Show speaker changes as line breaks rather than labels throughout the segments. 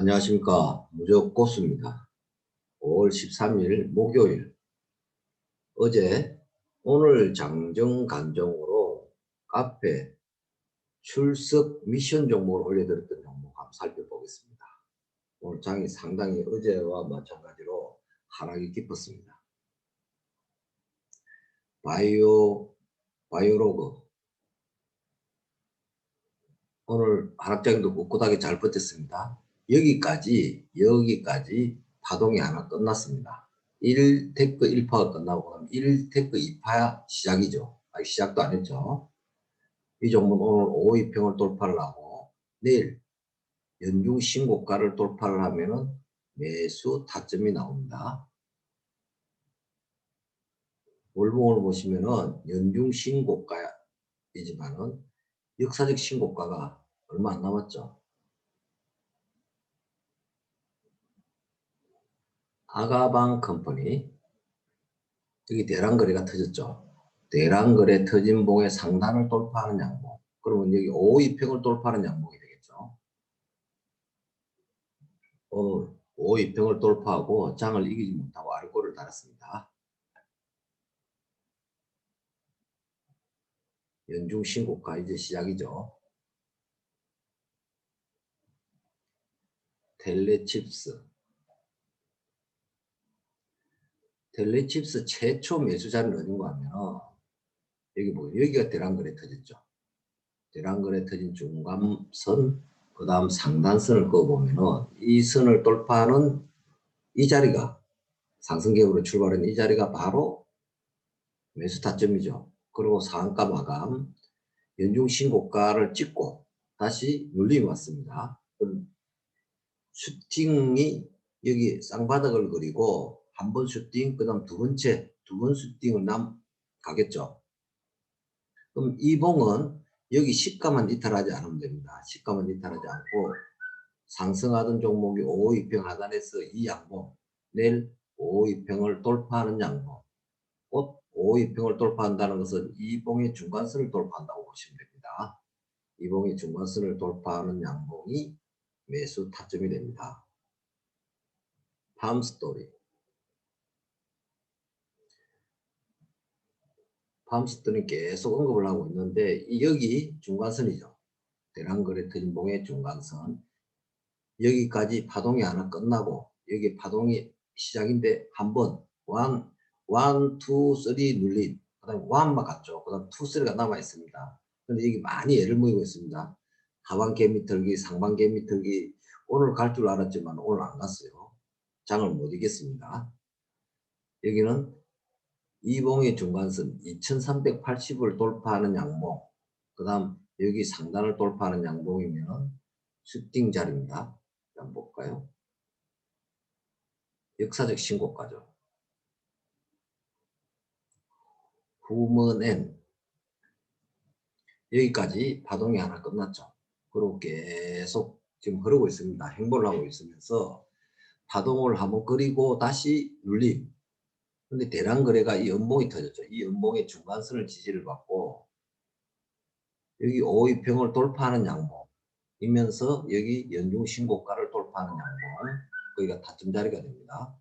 안녕하십니까 무적고수입니다. 5월 13일 목요일 어제 오늘 장정 간정으로 카페 출석 미션 종목을 올려드렸던 종목 한번 살펴보겠습니다. 오늘 장이 상당히 어제와 마찬가지로 하락이 깊었습니다. 바이오 바이오로그 오늘 하락장도 꿋꿋하게 잘 버텼습니다. 여기까지 여기까지 파동이 하나 끝났습니다. 1테크 1파가 끝나고 그럼 1테크 2파 시작이죠. 아직 시작도 안 했죠. 이 종목은 오늘 5위평을 돌파를 하고 내일 연중 신고가를 돌파를 하면은 매수 타점이 나옵니다. 월봉을 보시면은 연중 신고가이지만은 역사적 신고가가 얼마 안 남았죠. 아가방 컴퍼니 여기 대란거래가 터졌죠. 대란거래 터진 봉의 상단을 돌파하는 양봉. 그러면 여기 5위평을 돌파하는 양봉이 되겠죠. 오늘 5위평을 돌파하고 장을 이기지 못하고 알고를 달았습니다. 연중 신고가 이제 시작이죠. 텔레칩스 텔레칩스 최초 매수 자리는 어딘가 하면 여기 보면 여기가 대란거래 터졌죠. 대란거래 터진 중간선 그 다음 상단선을 그어보면 은 이 선을 돌파하는 이 자리가 상승계획으로 출발한 이 자리가 바로 매수 타점이죠. 그리고 상한가 마감 연중 신고가를 찍고 다시 눌림이 왔습니다. 슈팅이 여기 쌍바닥을 그리고 한 번 슈팅 그 다음 두 번째 두 번 슈팅을 남 가겠죠. 그럼 이 봉은 여기 시가만 이탈하지 않으면 됩니다. 시가만 이탈하지 않고 상승하던 종목이 5위평 하단에서 이 양봉 내일 5위평을 돌파하는 양봉 곧 5위평을 돌파한다는 것은 이 봉의 중간선을 돌파한다고 보시면 됩니다. 이 봉의 중간선을 돌파하는 양봉이 매수 타점이 됩니다. 팜스토리 팜스토리 계속 언급을 하고 있는데 이 여기 중간선이죠. 대란거래 터진봉의 중간선 여기까지 파동이 하나 끝나고 여기 파동이 시작인데 한번 원, 원, 투, 쓰리 눌린 그 다음에 원만 갔죠. 그 다음 투, 쓰리가 남아 있습니다. 근데 여기 많이 애를 모이고 있습니다. 하반 개미 털기, 상반 개미 털기 오늘 갈 줄 알았지만 오늘 안 갔어요. 장을 못 이겼습니다. 여기는 이봉의 중간선 2380을 돌파하는 양봉 그 다음 여기 상단을 돌파하는 양봉이면 슈팅 자리입니다. 한번 볼까요? 역사적 신고가죠. 후먼엔 여기까지 파동이 하나 끝났죠. 그리고 계속 지금 흐르고 있습니다. 행보를 하고 있으면서 파동을 한번 끓이고 다시 눌림 근데 대량 거래가 이 연봉이 터졌죠. 이 연봉의 중간선을 지지를 받고 여기 5위평을 돌파하는 양봉이면서 여기 연중 신고가를 돌파하는 양봉 거기가 타점 자리가 됩니다.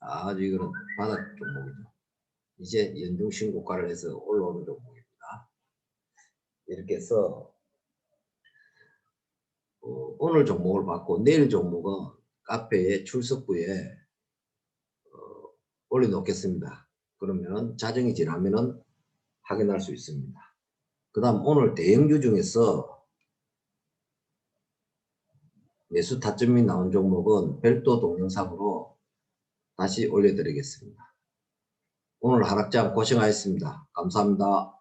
아주 이거는 바닥 종목이죠. 이제 연중 신고가를 해서 올라오는 종목입니다. 이렇게 해서 어, 오늘 종목을 받고 내일 종목은 카페에 출석부에 올려놓겠습니다. 그러면 자정이 지나면은 확인할 수 있습니다. 그 다음 오늘 대형주 중에서 매수 타점이 나온 종목은 별도 동영상으로 다시 올려드리겠습니다. 오늘 하락장 고생하셨습니다. 감사합니다.